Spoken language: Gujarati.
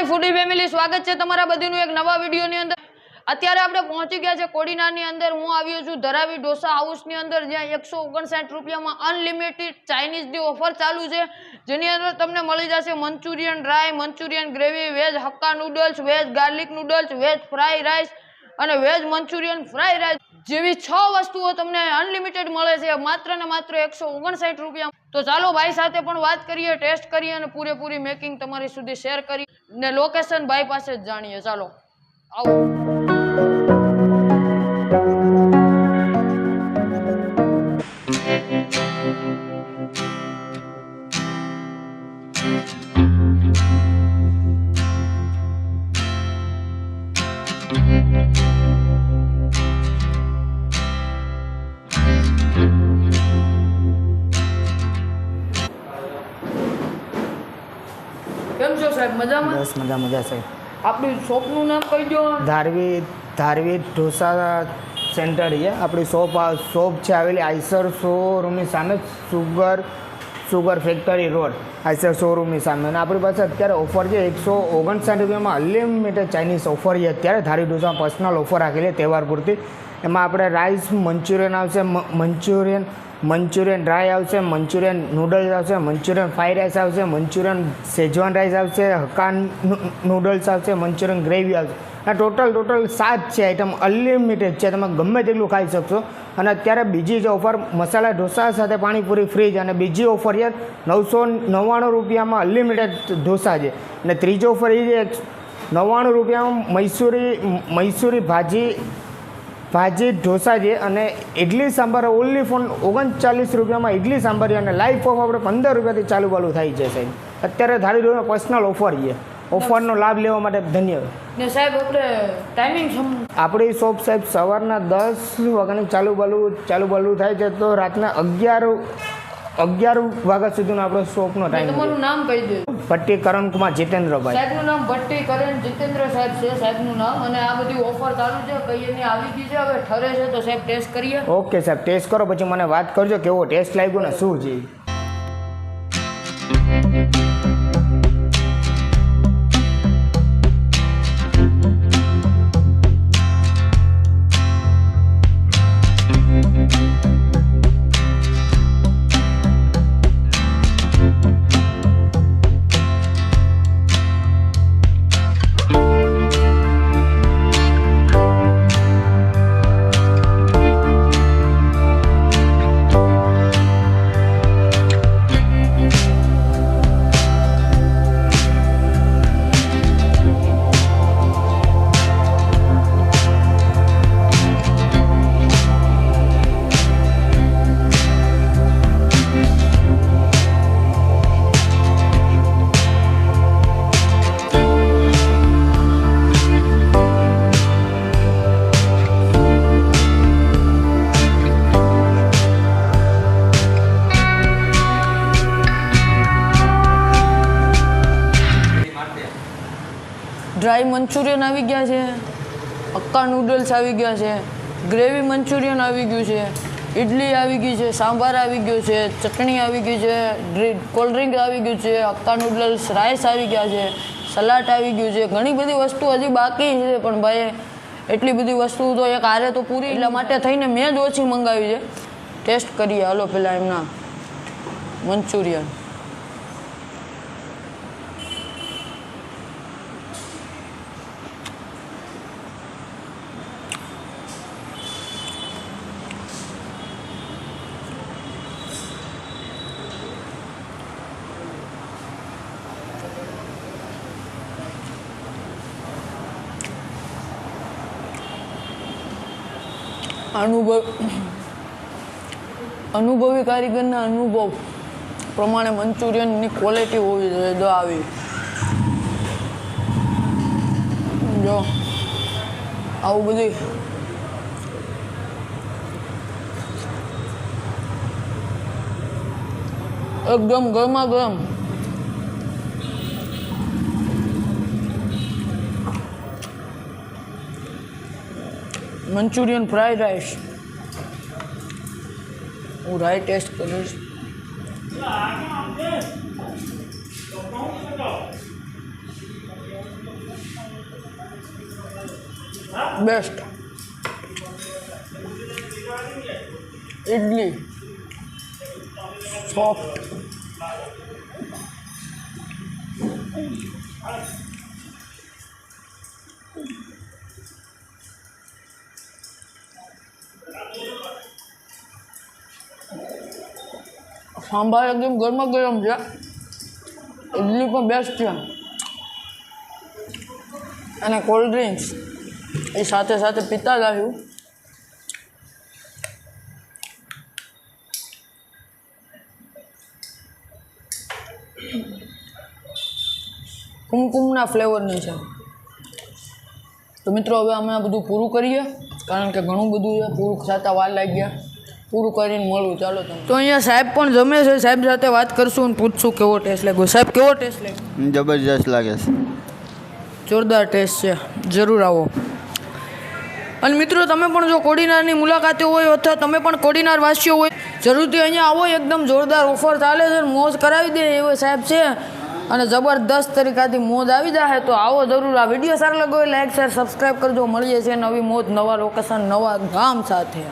મારી ફૂડી ફેમિલી સ્વાગત છે તમારા બધીનું એક નવા વિડીયોની અંદર. અત્યારે આપણે પહોંચી ગયા છે કોડીનાની અંદર. હું આવ્યો છું ધરાવી ઢોસા હાઉસની અંદર, જ્યાં એકસો ઓગણસાઠ રૂપિયામાં અનલિમિટેડ ચાઇનીઝની ઓફર ચાલુ છે. જેની અંદર તમને મળી જશે Manchurian dry Manchurian gravy, veg Hakka noodles veg garlic noodles veg fry rice અને વેજ મંચુરિયન ફ્રાય રાઈસ જેવી છ વસ્તુઓ તમને અનલિમિટેડ મળે છે. માત્ર ને માત્ર એકસો ઓગણસાઠ રૂપિયા. તો ચાલો ભાઈ સાથે પણ વાત કરીએ, ટેસ્ટ કરીએ અને પૂરેપૂરી મેકિંગ તમારી સુધી શેર કરી. ને લોકેશન ભાઈ પાસે જ જાણીએ. ચાલો આવો. કેમ છો સાહેબ? મજામાં? બસ મજા મજા છે આપણી શોપનું નામ કહી દો ધારવી ધારવી ઢોસા સેન્ટર છે. આપણી શોપ શોપ છે આવેલી આઈસર શોરૂમની સામે sugar sugar factory road. Eicher શોરૂમની સામે. અને આપણી પાસે અત્યારે ઓફર છે એકસો ઓગણસાઠ રૂપિયામાં અનલિમિટેડ ચાઇનીઝ ઓફર છે. અત્યારે ધારી ઢોસા પર્સનલ ઓફર રાખેલી તહેવાર પૂરતી. એમાં આપણે રાઈસ મંચુરિયન આવશે મંચુરિયન મંચુરિયન ડ્રાય આવશે, મંચુરિયન નૂડલ્સ આવશે, મંચુરિયન ફ્રાઈડ રાઈસ આવશે, મંચુરિયન શેજવાન રાઈસ આવશે હકાન નૂડલ્સ આવશે, મંચુરિયન ગ્રેવી આવશે. આ ટોટલ ટોટલ સાત છે આઈટમ અનલિમિટેડ છે. તમે ગમે તેટલું ખાઈ શકશો. અને અત્યારે બીજી જે ઓફર મસાલા ઢોસા સાથે પાણીપુરી ફ્રી છે અને બીજી ઓફર છે, નવસો નવ્વાણું રૂપિયામાં અનલિમિટેડ ઢોસા છે. અને ત્રીજો ઓફર એ છે, નવ્વાણું રૂપિયામાં મૈસૂરી મૈસૂરી ભાજી ભાજી ઢોસા છે અને ઇડલી સાંભાર. ઓનલી ફોન ઓગણચાલીસ રૂપિયામાં ઇડલી સાંભાર અને લાઈફ ઓફ આપણે પંદર રૂપિયાથી ચાલુ ચાલુ થાય છે સાહેબ. અત્યારે ધારી લો પર્સનલ ઓફર છે. ઓફરનો લાભ લેવા માટે ધન્યવાદ. ને સાહેબ આપણે ટાઈમિંગ આપણી શોપ સાહેબ સવારના દસ વાગ્યાની ચાલુ બાલુ ચાલુ બાલુ થાય છે તો રાતના અગિયાર અગિયાર વાગ્યા સુધીનો આપણો શોપનો ટાઈમ તમારું નામ કહી દો પટ્ટી કરણકુમાર જીતેન્દ્રભાઈ. સાહેબનું નામ ભટ્ટી કરણ જીતેન્દ્ર સાહેબ છે સાહેબનું નામ. અને આ બધી ઓફર ચાલુ છે કઈ એની આવી ગઈ છે હવે ઠરે છે તો સાહેબ ટેસ્ટ કરીએ. ઓકે સાહેબ ટેસ્ટ કરો પછી મને વાત કરજો કેવો ટેસ્ટ લાગ્યો ને શું છે? ડ્રાય મંચુરિયન આવી ગયા છે. અક્કા નૂડલ્સ આવી ગયા છે. ગ્રેવી મંચુરિયન આવી ગયું છે. ઇડલી આવી ગઈ છે. સાંભાર આવી ગયો છે. ચટણી આવી ગઈ છે. કોલ્ડ ડ્રિંક આવી ગયું છે. અક્કા નૂડલ્સ રાઈસ આવી ગયા છે. સલાડ આવી ગયું છે. ઘણી બધી વસ્તુ હજી બાકી છે પણ ભાઈ, એટલી બધી વસ્તુ તો એક આરે તો પૂરી એટલા માટે થઈને મેં જ ઓછી મંગાવી છે. ટેસ્ટ કરીએ. હાલો પેલા એમના મંચુરિયન અનુભવ, અનુભવી કારીગરના અનુભવ પ્રમાણે મંચુરિયનની ક્વોલિટી હોવી જોઈએ. જો આવી. જો. આવું બધી. એકદમ ગરમા ગરમ. मंचूरियन फ्राइड राइस वो राय टेस्ट कर बेस्ट इडली सॉफ्ट સાંભાર એકદમ ગરમા ગરમ છે. ઇડલી પણ બેસ્ટ છે. અને કોલ્ડ ડ્રિંક્સ એ સાથે સાથે પીતા જ આવ્યું કુમકુમના ફ્લેવરની છે. તો મિત્રો, હવે અમે આ બધું પૂરું કરીએ. કારણ કે ઘણું બધું પૂરું ખાતા વાર લાગી ગયા પૂરું કરીને મળવું ચાલો તમે. તો અહીંયા સાહેબ પણ જમે છે. સાહેબ સાથે વાત કરશું અને પૂછશું કેવો ટેસ્ટ લાગ્યો. સાહેબ કેવો ટેસ્ટ લાગ્યો? જબરજસ્ત લાગે છે. જોરદાર ટેસ્ટ છે. જરૂર આવો. અને મિત્રો તમે પણ જો કોડીનારની મુલાકાતે હોય અથવા તમે પણ કોડીનાર વાસીઓ હોય જરૂરથી અહીંયા આવો. એકદમ જોરદાર ઓફર ચાલે છે અને મોજ કરાવી દે એવો સાહેબ છે. અને જબરદસ્ત તરીકાથી મોજ આવી જાય તો આવો જરૂર. આ વીડિયો સારો લાગ્યો હોય લાઈક શેર સબસ્ક્રાઈબ કરજો. મળીએ છીએ નવી મોજ નવા લોકેશન નવા ગામ સાથે.